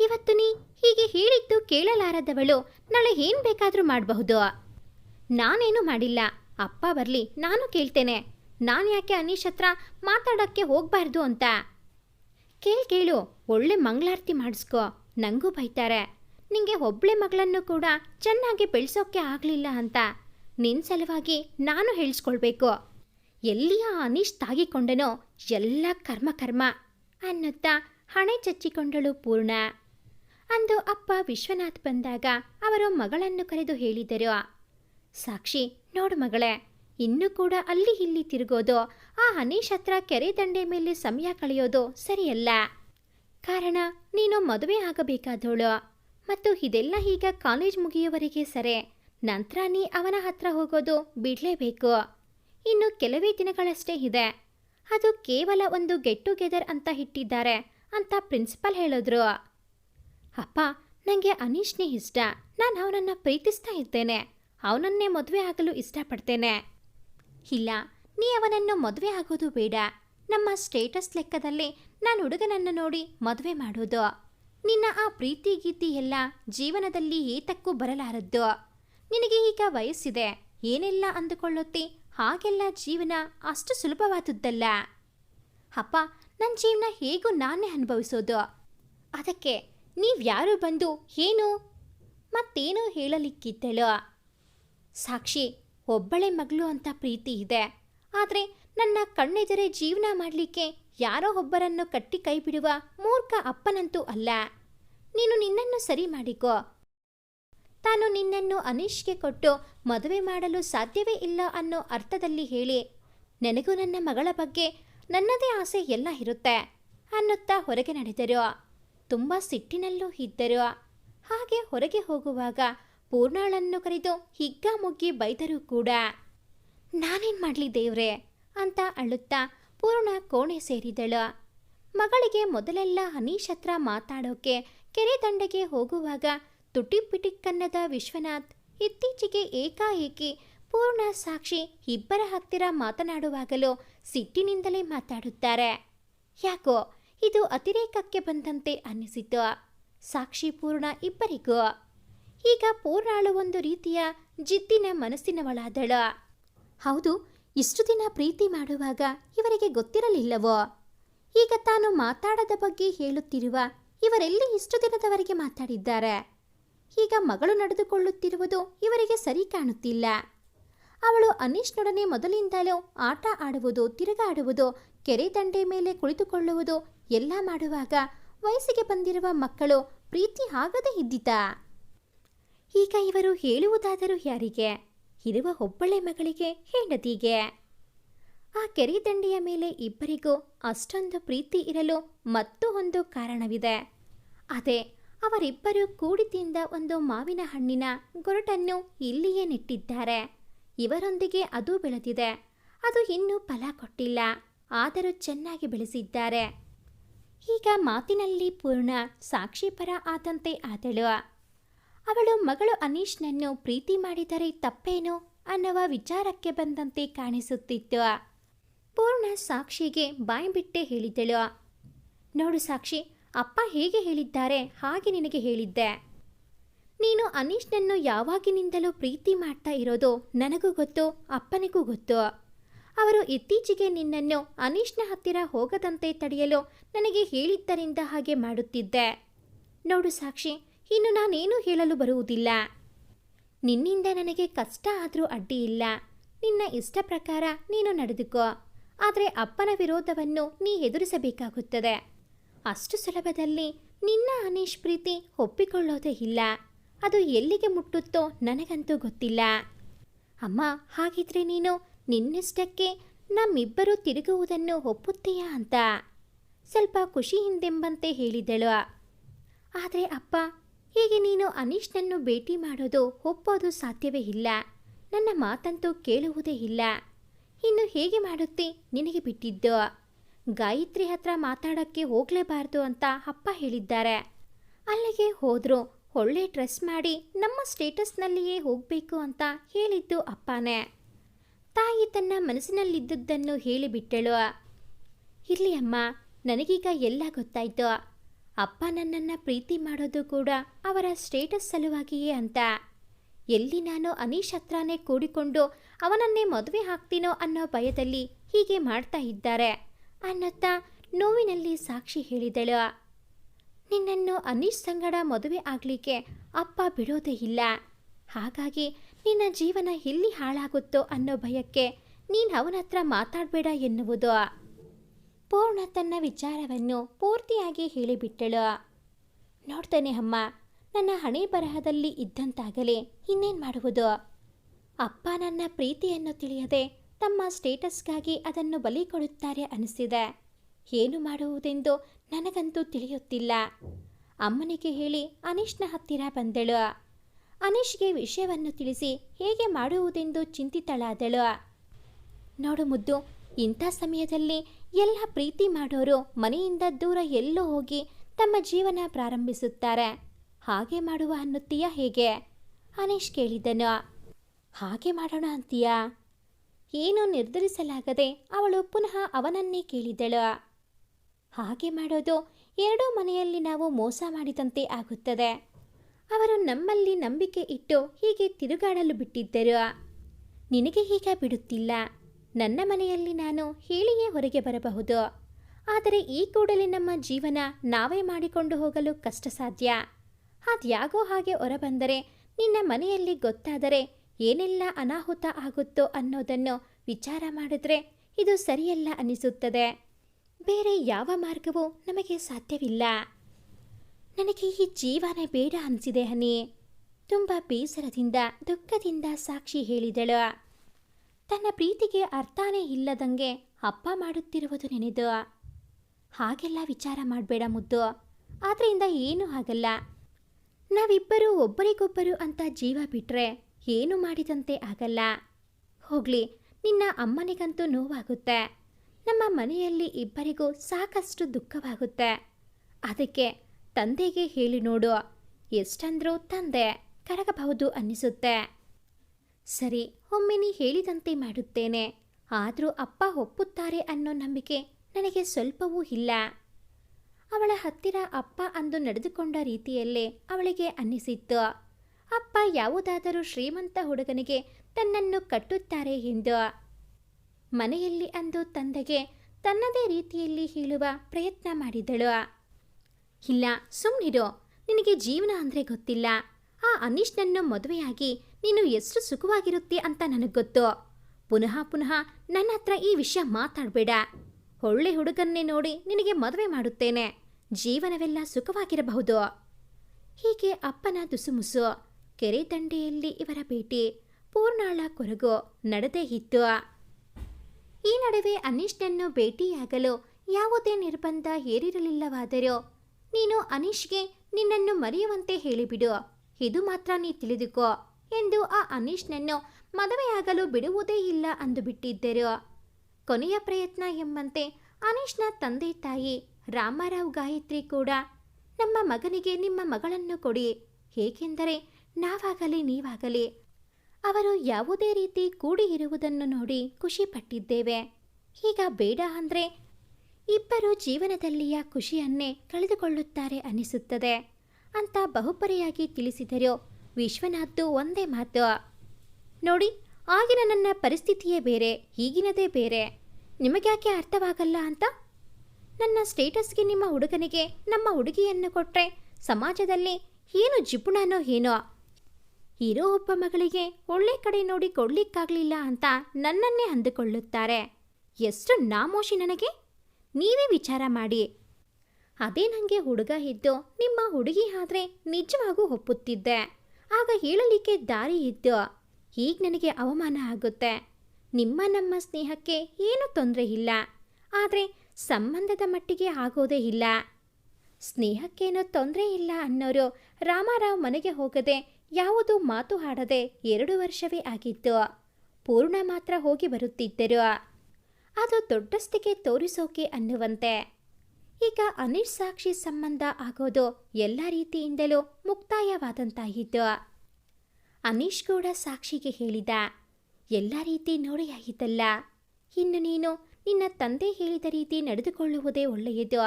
ಇವತ್ತು ನೀ ಹೀಗೆ ಹೇಳಿದ್ದು ಕೇಳಲಾರದವಳು, ನಾಳೆ ಏನು ಬೇಕಾದರೂ ಮಾಡಬಹುದು? ನಾನೇನು ಮಾಡಿಲ್ಲ. ಅಪ್ಪ ಬರಲಿ, ನಾನು ಕೇಳ್ತೇನೆ. ನಾನು ಯಾಕೆ ಅನೀಶ್ ಹತ್ರ ಮಾತಾಡೋಕ್ಕೆ ಹೋಗಬಾರ್ದು ಅಂತ? ಕೇಳ್ ಕೇಳು, ಒಳ್ಳೆ ಮಂಗಳಾರತಿ ಮಾಡಿಸ್ಕೊ. ನಂಗೂ ಬೈತಾರೆ. ನಿಂಗೆ ಒಬ್ಳೆ ಮಗಳನ್ನು ಕೂಡ ಚೆನ್ನಾಗಿ ಬೆಳೆಸೋಕ್ಕೆ ಆಗಲಿಲ್ಲ ಅಂತ. ನಿನ್ನ ಸಲುವಾಗಿ ನಾನು ಹೇಳಿಸ್ಕೊಳ್ಬೇಕು. ಎಲ್ಲಿಯ ಅನೀಶ್ ತಾಗಿಕೊಂಡನೋ ಎಲ್ಲ ಕರ್ಮ ಕರ್ಮ ಅನ್ನುತ್ತಾ ಹಣೆ ಚಚ್ಚಿಕೊಂಡಳು ಪೂರ್ಣ. ಅಂದು ಅಪ್ಪ ವಿಶ್ವನಾಥ್ ಬಂದಾಗ ಅವರು ಮಗಳನ್ನು ಕರೆದು ಹೇಳಿದರು ಸಾಕ್ಷಿ, ನೋಡು ಮಗಳೇ, ಇನ್ನೂ ಕೂಡ ಅಲ್ಲಿ ಇಲ್ಲಿ ತಿರುಗೋದು, ಆ ಅನೀಶ್ ಹತ್ರ ಕೆರೆ ದಂಡೆ ಮೇಲೆ ಸಮಯ ಕಳೆಯೋದು ಸರಿಯಲ್ಲ. ಕಾರಣ, ನೀನು ಮದುವೆ ಆಗಬೇಕಾದವಳು. ಮತ್ತು ಇದೆಲ್ಲ ಈಗ ಕಾಲೇಜ್ ಮುಗಿಯುವವರೆಗೆ ಸರಿ. ನಂತರ ನೀ ಅವನ ಹತ್ರ ಹೋಗೋದು ಬಿಡಲೇಬೇಕು. ಇನ್ನು ಕೆಲವೇ ದಿನಗಳಷ್ಟೇ ಇದೆ. ಅದು ಕೇವಲ ಒಂದು ಗೆಟ್ ಟುಗೆದರ್ ಅಂತ ಇಟ್ಟಿದ್ದಾರೆ ಅಂತ ಪ್ರಿನ್ಸಿಪಲ್ ಹೇಳಿದ್ರು. ಅಪ್ಪ ನನಗೆ ಅನೀಶ್ನೇ ಇಷ್ಟ. ನಾನು ಅವನನ್ನು ಪ್ರೀತಿಸ್ತಾ ಇದ್ದೇನೆ. ಅವನನ್ನೇ ಮದುವೆ ಆಗಲು ಇಷ್ಟಪಡ್ತೇನೆ. ಇಲ್ಲ, ನೀ ಅವನನ್ನು ಮದುವೆ ಆಗೋದು ಬೇಡ. ನಮ್ಮ ಸ್ಟೇಟಸ್ ಲೆಕ್ಕದಲ್ಲಿ ನಾನು ಹುಡುಗನನ್ನು ನೋಡಿ ಮದುವೆ ಮಾಡೋದು. ನಿನ್ನ ಆ ಪ್ರೀತಿ ಗೀತಿ ಎಲ್ಲ ಜೀವನದಲ್ಲಿ ಏತಕ್ಕೂ ಬರಲಾರದ್ದು. ನಿನಗೆ ಈಗ ವಯಸ್ಸಿದೆ, ಏನೆಲ್ಲ ಅಂದುಕೊಳ್ಳುತ್ತಿ ಹಾಗೆಲ್ಲ ಜೀವನ ಅಷ್ಟು ಸುಲಭವಾದದ್ದಲ್ಲ. ಅಪ್ಪ ನನ್ನ ಜೀವನ ಹೇಗೂ ನಾನೇ ಅನುಭವಿಸೋದು. ಅದಕ್ಕೆ ನೀವ್ಯಾರು ಬಂದು ಏನು ಮತ್ತೇನೂ ಹೇಳಲಿಕ್ಕಿದ್ದಳು? ಸಾಕ್ಷಿ, ಒಬ್ಬಳೆ ಮಗಳು ಅಂತ ಪ್ರೀತಿ ಇದೆ. ಆದರೆ ನನ್ನ ಕಣ್ಣೆದುರೇ ಜೀವನ ಮಾಡಲಿಕ್ಕೆ ಯಾರೋ ಒಬ್ಬರನ್ನು ಕಟ್ಟಿ ಕೈ ಬಿಡುವ ಮೂರ್ಖ ಅಪ್ಪನಂತೂ ಅಲ್ಲ. ನೀನು ನಿನ್ನನ್ನು ಸರಿ ಮಾಡಿಕೋ. ತಾನು ನಿನ್ನನ್ನು ಅನೀಶ್ಗೆ ಕೊಟ್ಟು ಮದುವೆ ಮಾಡಲು ಸಾಧ್ಯವೇ ಇಲ್ಲ ಅನ್ನೋ ಅರ್ಥದಲ್ಲಿ ಹೇಳಿ, ನನಗೂ ನನ್ನ ಮಗಳ ಬಗ್ಗೆ ನನ್ನದೇ ಆಸೆ ಎಲ್ಲ ಇರುತ್ತೆ ಅನ್ನುತ್ತಾ ಹೊರಗೆ ನಡೆದರು. ತುಂಬ ಸಿಟ್ಟಿನಲ್ಲೂ ಇದ್ದರು. ಹಾಗೆ ಹೊರಗೆ ಹೋಗುವಾಗ ಪೂರ್ಣಾಳನ್ನು ಕರೆದು ಹಿಗ್ಗಾಮುಗ್ಗಿ ಬೈದರೂ ಕೂಡ, ನಾನೇನ್ ಮಾಡಲಿ ದೇವ್ರೆ? ಅಂತ ಅಳುತ್ತಾ ಪೂರ್ಣ ಕೋಣೆ ಸೇರಿದಳು. ಮಗಳಿಗೆ ಮೊದಲೆಲ್ಲ ಅನೀಶ್ ಹತ್ರ ಮಾತಾಡೋಕೆ ಕೆರೆ ದಂಡೆಗೆ ಹೋಗುವಾಗ ತುಟಿಪಿಟಿಕ್ಕನ್ನದ ವಿಶ್ವನಾಥ್ ಇತ್ತೀಚೆಗೆ ಏಕಾಏಕಿ ಪೂರ್ಣ ಸಾಕ್ಷಿ ಇಬ್ಬರ ಹತ್ತಿರ ಮಾತನಾಡುವಾಗಲೂ ಸಿಟ್ಟಿನಿಂದಲೇ ಮಾತಾಡುತ್ತಾರೆ. ಯಾಕೋ, ಇದು ಅತಿರೇಕಕ್ಕೆ ಬಂದಂತೆ ಅನ್ನಿಸಿತು. ಸಾಕ್ಷಿ ಪೂರ್ಣ ಇಬ್ಬರಿಗೂ. ಈಗ ಪೂರ್ಣಾಳು ಒಂದು ರೀತಿಯ ಜಿದ್ದಿನ ಮನಸ್ಸಿನವಳಾದಳ. ಹೌದು, ಇಷ್ಟು ದಿನ ಪ್ರೀತಿ ಮಾಡುವಾಗ ಇವರಿಗೆ ಗೊತ್ತಿರಲಿಲ್ಲವೋ? ಈಗ ತಾನು ಮಾತಾಡದ ಬಗ್ಗೆ ಹೇಳುತ್ತಿರುವ ಇವರೆಲ್ಲಿ ಇಷ್ಟು ದಿನದವರೆಗೆ ಮಾತಾಡಿದ್ದಾರೆ? ಈಗ ಮಗಳು ನಡೆದುಕೊಳ್ಳುತ್ತಿರುವುದು ಇವರಿಗೆ ಸರಿ ಕಾಣುತ್ತಿಲ್ಲ. ಅವಳು ಅನೀಶ್ನೊಡನೆ ಮೊದಲಿಂದಲೂ ಆಟ ಆಡುವುದು ತಿರುಗಾಡುವುದು ಕೆರೆ ದಂಡೆ ಮೇಲೆ ಕುಳಿತುಕೊಳ್ಳುವುದು ಎಲ್ಲ ಮಾಡುವಾಗ ವಯಸ್ಸಿಗೆ ಬಂದಿರುವ ಮಕ್ಕಳು ಪ್ರೀತಿ ಆಗದೇ ಇದ್ದಿತಾ? ಈಗ ಇವರು ಹೇಳುವುದಾದರೂ ಯಾರಿಗೆ? ಇರುವ ಒಬ್ಬಳೆ ಮಗಳಿಗೆ, ಹೆಂಡತಿಗೆ. ಆ ಕೆರೆ ದಂಡೆಯ ಮೇಲೆ ಇಬ್ಬರಿಗೂ ಅಷ್ಟೊಂದು ಪ್ರೀತಿ ಇರಲು ಮತ್ತೂ ಒಂದು ಕಾರಣವಿದೆ. ಅದೇ, ಅವರಿಬ್ಬರು ಕೂಡಿ ತಿಂದ ಒಂದು ಮಾವಿನ ಹಣ್ಣಿನ ಗೊರಟನ್ನು ಇಲ್ಲಿಯೇ ನೆಟ್ಟಿದ್ದಾರೆ. ಇವರೊಂದಿಗೆ ಅದು ಬೆಳೆದಿದೆ. ಅದು ಇನ್ನೂ ಫಲ ಕೊಟ್ಟಿಲ್ಲ. ಆದರೂ ಚೆನ್ನಾಗಿ ಬೆಳೆಸಿದ್ದಾರೆ. ಈಗ ಮಾತಿನಲ್ಲಿ ಪೂರ್ಣ ಸಾಕ್ಷಿಪರ ಆದಂತೆ ಆದಳು. ಅವಳು ಮಗಳು ಅನೀಶ್ನನ್ನು ಪ್ರೀತಿ ಮಾಡಿದರೆ ತಪ್ಪೇನು ಅನ್ನುವ ವಿಚಾರಕ್ಕೆ ಬಂದಂತೆ ಕಾಣಿಸುತ್ತಿತ್ತು. ಪೂರ್ಣ ಸಾಕ್ಷಿಗೆ ಬಾಯಿ ಬಿಟ್ಟೆ ಹೇಳಿದಳು. ನೋಡು ಸಾಕ್ಷಿ, ಅಪ್ಪ ಹೇಗೆ ಹೇಳಿದ್ದಾರೆ ಹಾಗೆ ನಿನಗೆ ಹೇಳಿದ್ದೆ. ನೀನು ಅನೀಶ್ನನ್ನು ಯಾವಾಗಿನಿಂದಲೂ ಪ್ರೀತಿ ಮಾಡ್ತಾ ಇರೋದು ನನಗೂ ಗೊತ್ತು, ಅಪ್ಪನಿಗೂ ಗೊತ್ತು. ಅವರು ಇತ್ತೀಚೆಗೆ ನಿನ್ನನ್ನು ಅನೀಶ್ನ ಹತ್ತಿರ ಹೋಗದಂತೆ ತಡೆಯಲು ನನಗೆ ಹೇಳಿದ್ದರಿಂದ ಹಾಗೆ ಮಾಡುತ್ತಿದ್ದೆ. ನೋಡು ಸಾಕ್ಷಿ ಇನ್ನು ನಾನೇನು ಹೇಳಲು ಬರುವುದಿಲ್ಲ. ನಿನ್ನಿಂದ ನನಗೆ ಕಷ್ಟ ಆದರೂ ಅಡ್ಡಿ ಇಲ್ಲ. ನಿನ್ನ ಇಷ್ಟ ಪ್ರಕಾರ ನೀನು ನಡೆದುಕೋ. ಆದರೆ ಅಪ್ಪನ ವಿರೋಧವನ್ನು ನೀ ಎದುರಿಸಬೇಕಾಗುತ್ತದೆ. ಅಷ್ಟು ಸುಲಭದಲ್ಲಿ ನಿನ್ನ ಅನೀಶ್ ಪ್ರೀತಿ ಒಪ್ಪಿಕೊಳ್ಳೋದೇ ಇಲ್ಲ. ಅದು ಎಲ್ಲಿಗೆ ಮುಟ್ಟುತ್ತೋ ನನಗಂತೂ ಗೊತ್ತಿಲ್ಲ. ಅಮ್ಮ, ಹಾಗಿದ್ರೆ ನೀನು ನಿನ್ನಿಷ್ಟಕ್ಕೆ ನಮ್ಮಿಬ್ಬರು ತಿರುಗುವುದನ್ನು ಒಪ್ಪುತ್ತೀಯಾ ಅಂತ. ಸ್ವಲ್ಪ ಖುಷಿಯಿಂದೆಂಬಂತೆ ಹೇಳಿದಳು. ಆದರೆ ಅಪ್ಪ ಹೀಗೆ ನೀನು ಅನೀಶ್ನನ್ನು ಭೇಟಿ ಮಾಡೋದು ಒಪ್ಪೋದು ಸಾಧ್ಯವೇ ಇಲ್ಲ. ನನ್ನ ಮಾತಂತೂ ಕೇಳುವುದೇ ಇಲ್ಲ. ಇನ್ನು ಹೇಗೆ ಮಾಡುತ್ತೆ ನಿನಗೆ ಬಿಟ್ಟಿದ್ದು? ಗಾಯತ್ರಿ ಹತ್ರ ಮಾತಾಡೋಕ್ಕೆ ಹೋಗಲೇಬಾರ್ದು ಅಂತ ಅಪ್ಪ ಹೇಳಿದ್ದಾರೆ. ಅಲ್ಲಿಗೆ ಹೋದ್ರು. ಒಳ್ಳೆ ಡ್ರೆಸ್ ಮಾಡಿ ನಮ್ಮ ಸ್ಟೇಟಸ್ನಲ್ಲಿಯೇ ಹೋಗಬೇಕು ಅಂತ ಹೇಳಿದ್ದು ಅಪ್ಪನೇ. ತಾಯಿ ತನ್ನ ಮನಸ್ಸಿನಲ್ಲಿದ್ದದ್ದನ್ನು ಹೇಳಿಬಿಟ್ಟಳು. ಇರಲಿ ಅಮ್ಮ, ನನಗೀಗ ಎಲ್ಲ ಗೊತ್ತಾಯ್ತು. ಅಪ್ಪ ನನ್ನನ್ನು ಪ್ರೀತಿ ಮಾಡೋದು ಕೂಡ ಅವರ ಸ್ಟೇಟಸ್ ಸಲುವಾಗಿಯೇ ಅಂತ. ಎಲ್ಲಿ ನಾನು ಅನೀಶ್ ಹತ್ರನೇ ಕೂಡಿಕೊಂಡು ಅವನನ್ನೇ ಮದುವೆ ಹಾಕ್ತೀನೋ ಅನ್ನೋ ಭಯದಲ್ಲಿ ಹೀಗೆ ಮಾಡ್ತಾ ಇದ್ದಾರೆ ಅನ್ನುತ್ತಾ ನೋವಿನಲ್ಲಿ ಸಾಕ್ಷಿ ಹೇಳಿದಳು. ನಿನ್ನನ್ನು ಅನೀಶ್ ಸಂಗಡ ಮದುವೆ ಆಗಲಿಕ್ಕೆ ಅಪ್ಪ ಬಿಡೋದೇ ಇಲ್ಲ. ಹಾಗಾಗಿ ನಿನ್ನ ಜೀವನ ಎಲ್ಲಿ ಹಾಳಾಗುತ್ತೋ ಅನ್ನೋ ಭಯಕ್ಕೆ ನೀನು ಅವನ ಹತ್ರ ಮಾತಾಡಬೇಡ ಎನ್ನುವುದು. ಪೂರ್ಣ ತನ್ನ ವಿಚಾರವನ್ನು ಪೂರ್ತಿಯಾಗಿ ಹೇಳಿಬಿಟ್ಟಳು. ನೋಡ್ತೇನೆ ಅಮ್ಮ, ನನ್ನ ಹಣೆ ಬರಹದಲ್ಲಿ ಇದ್ದಂತಾಗಲೇ ಇನ್ನೇನು ಮಾಡುವುದು? ಅಪ್ಪ ನನ್ನ ಪ್ರೀತಿಯನ್ನು ತಿಳಿಯದೆ ತಮ್ಮ ಸ್ಟೇಟಸ್ಗಾಗಿ ಅದನ್ನು ಬಲಿ ಕೊಡುತ್ತಾರೆ ಅನಿಸಿದೆ. ಏನು ಮಾಡುವುದೆಂದು ನನಗಂತೂ ತಿಳಿಯುತ್ತಿಲ್ಲ. ಅಮ್ಮನಿಗೆ ಹೇಳಿ ಅನೀಶ್ನ ಹತ್ತಿರ ಬಂದಳು. ಅನೀಶ್ಗೆ ವಿಷಯವನ್ನು ತಿಳಿಸಿ ಹೇಗೆ ಮಾಡುವುದೆಂದು ಚಿಂತಿತಳಾದಳು. ನೋಡು ಮುದ್ದು, ಇಂಥ ಸಮಯದಲ್ಲಿ ಎಲ್ಲ ಪ್ರೀತಿ ಮಾಡೋರು ಮನೆಯಿಂದ ದೂರ ಎಲ್ಲೋ ಹೋಗಿ ತಮ್ಮ ಜೀವನ ಪ್ರಾರಂಭಿಸುತ್ತಾರೆ. ಹಾಗೆ ಮಾಡುವ ಅನ್ನುತ್ತೀಯಾ ಹೇಗೆ? ಅನೀಶ್ ಕೇಳಿದನು. ಹಾಗೆ ಮಾಡೋಣ ಅಂತೀಯಾ? ಏನು ನಿರ್ಧರಿಸಲಾಗದೆ ಅವಳು ಪುನಃ ಅವನನ್ನೇ ಕೇಳಿದಳು. ಹಾಗೆ ಮಾಡೋದು ಎರಡೂ ಮನೆಯಲ್ಲಿ ನಾವು ಮೋಸ ಮಾಡಿದಂತೆ ಆಗುತ್ತದೆ. ಅವರು ನಮ್ಮಲ್ಲಿ ನಂಬಿಕೆ ಇಟ್ಟು ಹೀಗೆ ತಿರುಗಾಡಲು ಬಿಟ್ಟಿದ್ದರು. ನಿನಗೆ ಹೀಗೆ ಬಿಡುತ್ತಿಲ್ಲ. ನನ್ನ ಮನೆಯಲ್ಲಿ ನಾನು ಹೇಳಿಯೇ ಹೊರಗೆ ಬರಬಹುದು. ಆದರೆ ಈ ಕೂಡಲೇ ನಮ್ಮ ಜೀವನ ನಾವೇ ಮಾಡಿಕೊಂಡು ಹೋಗಲು ಕಷ್ಟ ಸಾಧ್ಯ ಅದ್ಯಾಗೋ ಹಾಗೆ ಹೊರಬಂದರೆ ನಿನ್ನ ಮನೆಯಲ್ಲಿ ಗೊತ್ತಾದರೆ ಏನೆಲ್ಲ ಅನಾಹುತ ಆಗುತ್ತೋ ಅನ್ನೋದನ್ನು ವಿಚಾರ ಮಾಡಿದ್ರೆ ಇದು ಸರಿಯಲ್ಲ ಅನಿಸುತ್ತದೆ. ಬೇರೆ ಯಾವ ಮಾರ್ಗವೂ ನಮಗೆ ಸಾಧ್ಯವಿಲ್ಲ. ನನಗೆ ಈ ಜೀವನ ಬೇಡ ಅನಿಸಿದೆ ಹನಿ. ತುಂಬ ಬೇಸರದಿಂದ, ದುಃಖದಿಂದ ಸಾಕ್ಷಿ ಹೇಳಿದಳು. ತನ್ನ ಪ್ರೀತಿಗೆ ಅರ್ಥನೇ ಇಲ್ಲದಂಗೆ ಅಪ್ಪ ಮಾಡುತ್ತಿರುವುದು ನೆನೆದು. ಹಾಗೆಲ್ಲ ವಿಚಾರ ಮಾಡಬೇಡ ಮುದ್ದು. ಆದ್ರಿಂದ ಏನೂ ಆಗಲ್ಲ. ನಾವಿಬ್ಬರು ಒಬ್ಬರಿಗೊಬ್ಬರು ಅಂತ ಜೀವ ಬಿಟ್ರೆ ಏನು ಮಾಡಿದಂತೆ ಆಗಲ್ಲ. ಹೋಗ್ಲಿ, ನಿನ್ನ ಅಮ್ಮನಿಗಂತೂ ನೋವಾಗುತ್ತೆ. ನಮ್ಮ ಮನೆಯಲ್ಲಿ ಇಬ್ಬರಿಗೂ ಸಾಕಷ್ಟು ದುಃಖವಾಗುತ್ತೆ. ಅದಕ್ಕೆ ತಂದೆಗೆ ಹೇಳಿ ನೋಡು. ಎಷ್ಟಂದ್ರೂ ತಂದೆ ಕರಗಬಹುದು ಅನ್ನಿಸುತ್ತೆ. ಸರಿ, ಒಮ್ಮೆ ನೀ ಹೇಳಿದಂತೆ ಮಾಡುತ್ತೇನೆ. ಆದರೂ ಅಪ್ಪ ಒಪ್ಪುತ್ತಾರೆ ಅನ್ನೋ ನಂಬಿಕೆ ನನಗೆ ಸ್ವಲ್ಪವೂ ಇಲ್ಲ. ಅವಳ ಹತ್ತಿರ ಅಪ್ಪ ಅಂದು ನಡೆದುಕೊಂಡ ರೀತಿಯಲ್ಲೇ ಅವಳಿಗೆ ಅನ್ನಿಸಿತ್ತು. ಅಪ್ಪ ಯಾವುದಾದರೂ ಶ್ರೀಮಂತ ಹುಡುಗನಿಗೆ ತನ್ನನ್ನು ಕಟ್ಟುತ್ತಾರೆ ಎಂದು. ಮನೆಯಲ್ಲಿ ಅಂದು ತಂದೆಗೆ ತನ್ನದೇ ರೀತಿಯಲ್ಲಿ ಹೇಳುವ ಪ್ರಯತ್ನ ಮಾಡಿದಳು. ಇಲ್ಲ ಸುಮ್ಮನಿರು ನಿನಗೆ ಜೀವನ ಅಂದರೆ ಗೊತ್ತಿಲ್ಲ. ಆ ಅನೀಶ್ನನ್ನು ಮದುವೆಯಾಗಿ ನೀನು ಎಷ್ಟು ಸುಖವಾಗಿರುತ್ತೆ ಅಂತ ನನಗೆ ಗೊತ್ತು. ಪುನಃ ಪುನಃ ನನ್ನ ಹತ್ರ ಈ ವಿಷಯ ಮಾತಾಡಬೇಡ. ಒಳ್ಳೆ ಹುಡುಗನ್ನೇ ನೋಡಿ ನಿನಗೆ ಮದುವೆ ಮಾಡುತ್ತೇನೆ. ಜೀವನವೆಲ್ಲ ಸುಖವಾಗಿರಬಹುದು. ಹೀಗೆ ಅಪ್ಪನ ದುಸುಮುಸು, ಕೆರೆ ದಂಡೆಯಲ್ಲಿ ಇವರ ಭೇಟಿ, ಪೂರ್ಣಾಳ ಕೊರಗು ನಡೆದೇ ಇತ್ತು. ಈ ನಡುವೆ ಅನೀಶ್ನನ್ನು ಭೇಟಿಯಾಗಲು ಯಾವುದೇ ನಿರ್ಬಂಧ ಏರಿರಲಿಲ್ಲವಾದರೂ ನೀನು ಅನೀಶ್ಗೆ ನಿನ್ನನ್ನು ಮರೆಯುವಂತೆ ಹೇಳಿಬಿಡು. ಇದು ಮಾತ್ರ ನೀ ತಿಳಿದುಕೋ. ಎಂದು ಆ ಅನೀಶ್ನನ್ನು ಮದುವೆಯಾಗಲು ಬಿಡುವುದೇ ಇಲ್ಲ ಅಂದು ಬಿಟ್ಟಿದ್ದರು. ಕೊನೆಯ ಪ್ರಯತ್ನ ಎಂಬಂತೆ ಅನೀಶ್ನ ತಂದೆ ತಾಯಿ ರಾಮರಾವ್ ಗಾಯತ್ರಿ ಕೂಡ, ನಮ್ಮ ಮಗನಿಗೆ ನಿಮ್ಮ ಮಗಳನ್ನು ಕೊಡಿ. ಹೇಗೆಂದರೆ ನಾವಾಗಲಿ ನೀವಾಗಲಿ. ಅವರು ಯಾವುದೇ ರೀತಿ ಕೂಡಿ ಇರುವುದನ್ನು ನೋಡಿ ಖುಷಿ ಪಟ್ಟಿದ್ದೇವೆ ಈಗ ಬೇಡ ಅಂದರೆ ಇಬ್ಬರು ಜೀವನದಲ್ಲಿಯ ಖುಷಿಯನ್ನೇ ಕಳೆದುಕೊಳ್ಳುತ್ತಾರೆ ಅನಿಸುತ್ತದೆ ಅಂತ ಬಹುಪರಿಯಾಗಿ ತಿಳಿಸಿದರು. ವಿಶ್ವನಾಥ್ದು ಒಂದೇ ಮಾತು ನೋಡಿ, ಆಗಿನ ನನ್ನ ಪರಿಸ್ಥಿತಿಯೇ ಬೇರೆ, ಈಗಿನದೇ ಬೇರೆ. ನಿಮಗ್ಯಾಕೆ ಅರ್ಥವಾಗಲ್ಲ ಅಂತ? ನನ್ನ ಸ್ಟೇಟಸ್ಗೆ ನಿಮ್ಮ ಹುಡುಗನಿಗೆ ನಮ್ಮ ಹುಡುಗಿಯನ್ನು ಕೊಟ್ಟರೆ ಸಮಾಜದಲ್ಲಿ ಏನು ಜಿಪುಣನೋ ಏನೋ? ಇರೋ ಒಬ್ಬ ಮಗಳಿಗೆ ಒಳ್ಳೆ ಕಡೆ ನೋಡಿ ಕೊಡ್ಲಿಕ್ಕಾಗಲಿಲ್ಲ ಅಂತ ನನ್ನನ್ನೇ ಅಂದುಕೊಳ್ಳುತ್ತಾರೆ. ಎಷ್ಟು ನಾಮೋಷಿ ನನಗೆ? ನೀವೇ ವಿಚಾರ ಮಾಡಿ. ಅದೇ ನನಗೆ ಹುಡುಗ ಇದ್ದು ನಿಮ್ಮ ಹುಡುಗಿ ಆದರೆ ನಿಜವಾಗೂ ಒಪ್ಪುತ್ತಿದ್ದೆ. ಆಗ ಹೇಳಲಿಕ್ಕೆ ದಾರಿ ಇದ್ದು ಈಗ ನನಗೆ ಅವಮಾನ ಆಗುತ್ತೆ. ನಿಮ್ಮ ನಮ್ಮ ಸ್ನೇಹಕ್ಕೆ ಏನೂ ತೊಂದರೆ ಇಲ್ಲ. ಆದರೆ ಸಂಬಂಧದ ಮಟ್ಟಿಗೆ ಆಗೋದೇ ಇಲ್ಲ. ಸ್ನೇಹಕ್ಕೇನೂ ತೊಂದರೆ ಇಲ್ಲ ಅನ್ನೋರು ರಾಮಾರಾವ್ ಮನೆಗೆ ಹೋಗದೆ ಯಾವುದೂ ಮಾತು ಆಡದೆ ಎರಡು ವರ್ಷವೇ ಆಗಿತ್ತು. ಪೂರ್ಣ ಮಾತ್ರ ಹೋಗಿ ಬರುತ್ತಿದ್ದರು. ಅದು ದೊಡ್ಡಸ್ತಿಗೆ ತೋರಿಸೋಕೆ ಅನ್ನುವಂತೆ. ಈಗ ಅನಿಶ್ ಸಾಕ್ಷಿ ಸಂಬಂಧ ಆಗೋದು ಎಲ್ಲ ರೀತಿಯಿಂದಲೂ ಮುಕ್ತಾಯವಾದಂತಾಯಿತು. ಅನೀಶ್ ಕೂಡ ಸಾಕ್ಷಿಗೆ ಹೇಳಿದ, ಎಲ್ಲ ರೀತಿ ನೋಡಿ ಇನ್ನು ನೀನು ನಿನ್ನ ತಂದೆ ಹೇಳಿದ ರೀತಿ ನಡೆದುಕೊಳ್ಳುವುದೇ ಒಳ್ಳೆಯದು.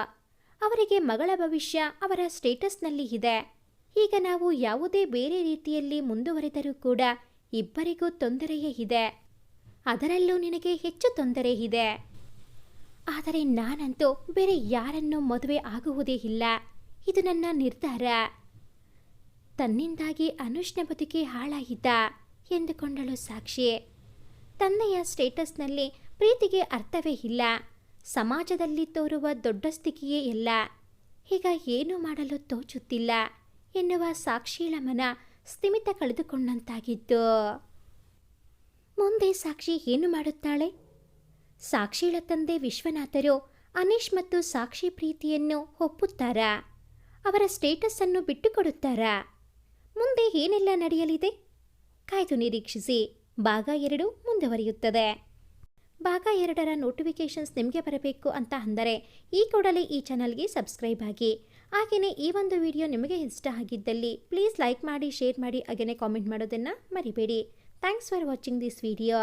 ಅವರಿಗೆ ಮಗಳ ಭವಿಷ್ಯ ಅವರ ಸ್ಟೇಟಸ್ನಲ್ಲಿ ಇದೆ. ಈಗ ನಾವು ಯಾವುದೇ ಬೇರೆ ರೀತಿಯಲ್ಲಿ ಮುಂದುವರೆದರೂ ಕೂಡ ಇಬ್ಬರಿಗೂ ತೊಂದರೆಯೇ ಇದೆ. ಅದರಲ್ಲೂ ನಿನಗೆ ಹೆಚ್ಚು ತೊಂದರೆ ಇದೆ. ಆದರೆ ನಾನಂತೂ ಬೇರೆ ಯಾರನ್ನೂ ಮದುವೆ ಆಗುವುದೇ ಇಲ್ಲ. ಇದು ನನ್ನ ನಿರ್ಧಾರ. ತನ್ನಿಂದಾಗಿ ಅನುಷ್ನ ಬದುಕಿ ಹಾಳಾಗಿದ್ದ ಎಂದುಕೊಂಡಳು ಸಾಕ್ಷಿ. ತಂದೆಯ ಸ್ಟೇಟಸ್ನಲ್ಲಿ ಪ್ರೀತಿಗೆ ಅರ್ಥವೇ ಇಲ್ಲ. ಸಮಾಜದಲ್ಲಿ ತೋರುವ ದೊಡ್ಡ ಸ್ಥಿತಿಯೇ ಇಲ್ಲ. ಈಗ ಏನು ಮಾಡಲು ತೋಚುತ್ತಿಲ್ಲ ಎನ್ನುವ ಸಾಕ್ಷಿಳ ಮನ ಸ್ಥಿಮಿತ ಕಳೆದುಕೊಂಡಂತಾಗಿತ್ತು. ಮುಂದೆ ಸಾಕ್ಷಿ ಏನು ಮಾಡುತ್ತಾಳೆ? ಸಾಕ್ಷಿಳ ತಂದೆ ವಿಶ್ವನಾಥರು ಅನೀಶ್ ಮತ್ತು ಸಾಕ್ಷಿ ಪ್ರೀತಿಯನ್ನು ಒಪ್ಪುತ್ತಾರಾ? ಅವರ ಸ್ಟೇಟಸ್ ಅನ್ನು ಬಿಟ್ಟುಕೊಡುತ್ತಾರಾ? ಮುಂದೆ ಏನೆಲ್ಲ ನಡೆಯಲಿದೆ? ಕಾಯ್ದು ನಿರೀಕ್ಷಿಸಿ. ಭಾಗ ಎರಡು ಮುಂದುವರಿಯುತ್ತದೆ. ಭಾಗ ಎರಡರ ನೋಟಿಫಿಕೇಷನ್ಸ್ ನಿಮಗೆ ಬರಬೇಕು ಅಂತ ಅಂದರೆ ಈ ಕೂಡಲೇ ಈ ಚಾನಲ್ಗೆ ಸಬ್ಸ್ಕ್ರೈಬ್ ಆಗಿ. ಹಾಗೆಯೇ ಈ ಒಂದು ವಿಡಿಯೋ ನಿಮಗೆ ಇಷ್ಟ ಆಗಿದ್ದಲ್ಲಿ ಪ್ಲೀಸ್ ಲೈಕ್ ಮಾಡಿ, ಶೇರ್ ಮಾಡಿ ಹಾಗೆಯೇ ಕಾಮೆಂಟ್ ಮಾಡೋದನ್ನು ಮರಿಬೇಡಿ. Thanks for watching this video.